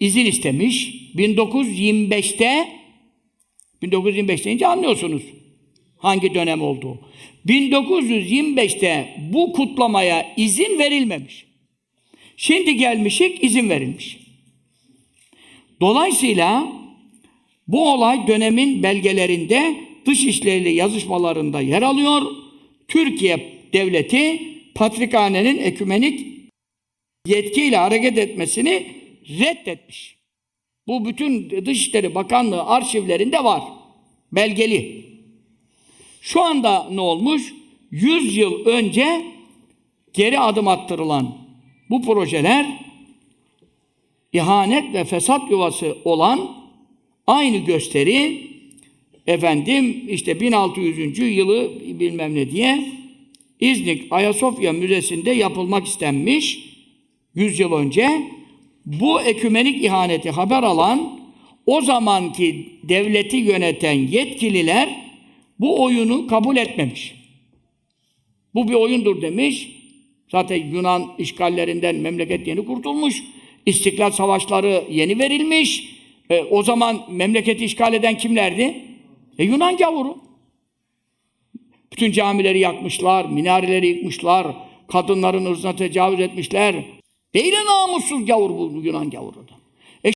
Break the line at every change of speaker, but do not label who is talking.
izin istemiş. 1925'te 1925 deyince anlıyorsunuz hangi dönem olduğu. 1925'te bu kutlamaya izin verilmemiş. Şimdi gelmişik izin verilmiş. Dolayısıyla bu olay dönemin belgelerinde dışişleri yazışmalarında yer alıyor. Türkiye devleti Patrikhane'nin ekümenik yetkiyle hareket etmesini reddetmiş. Bu bütün Dışişleri Bakanlığı arşivlerinde var. Belgeli. Şu anda ne olmuş? 100 yıl önce geri adım attırılan bu projeler ihanet ve fesat yuvası olan aynı gösteri efendim işte 1600. yılı bilmem ne diye İznik Ayasofya Müzesi'nde yapılmak istenmiş 100 yıl önce bu ekümenik ihaneti haber alan o zamanki devleti yöneten yetkililer bu oyunu kabul etmemiş. Bu bir oyundur demiş. Zaten Yunan işgallerinden memleket yeni kurtulmuş. İstiklal savaşları yeni verilmiş. E, o zaman memleketi işgal eden kimlerdi? E, Yunan gavuru. Bütün camileri yakmışlar, minareleri yıkmışlar, kadınların ırzına tecavüz etmişler. Değil namussuz gavur bu Yunan gavuru.